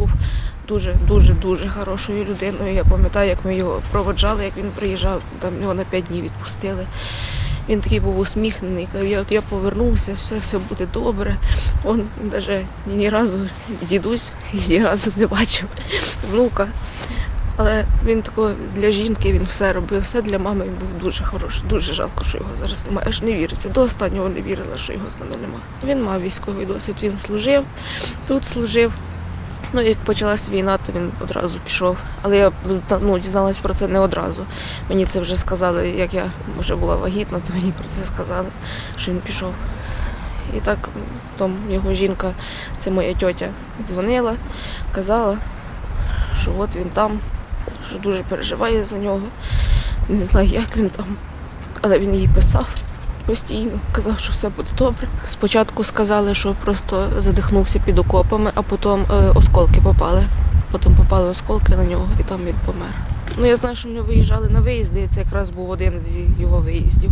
був дуже, дуже, хорошою людиною. Я пам'ятаю, як ми його проводжали, як він приїжджав, там його на п'ять днів відпустили. Він такий був усміхнений, казав, я, от я повернувся, все, все буде добре. Он навіть ні разу дідусь ні разу не бачив внука. Але він такого для жінки він все робив, все для мами він був дуже хороший. Дуже жалко, що його зараз немає. Аж не віриться. До останнього не вірила, що його з нами немає. Він мав військовий досвід, він служив, тут служив. Ну, як почалась війна, то він одразу пішов. Але я ну, дізналась про це не одразу. Мені це вже сказали, як я вже була вагітна, то мені про це сказали, що він пішов. І так там його жінка, це моя тьотя, дзвонила, казала, що от він там, що дуже переживає за нього. Не знаю, як він там, але він їй писав постійно, казав, що все буде добре. Спочатку сказали, що просто задихнувся під окопами, а потім е, осколки попали. Потім попали осколки на нього і там він помер. Ну я знаю, що ми виїжджали на виїзди, і це якраз був один з його виїздів.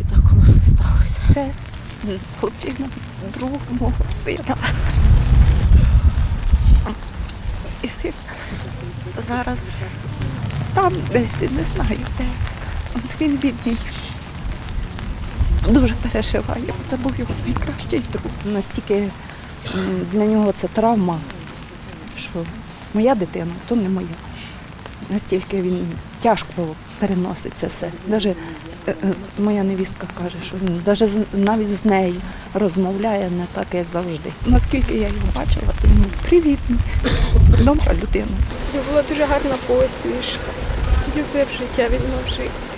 І так воно все сталося. Це хлопчина другого мого сина. І син зараз там десь не знаю де. От він бідний. Дуже переживає. Це був його найкращий друг. Настільки для нього це травма, що моя дитина, то не моя. Настільки він тяжко переносить це все. Даже е, е, моя невістка каже, що він навіть навіть з нею розмовляє не так, як завжди. Наскільки я його бачила, то він привітний, добра людина. У нього була дуже гарна посмішка. Любив життя, він мав жити.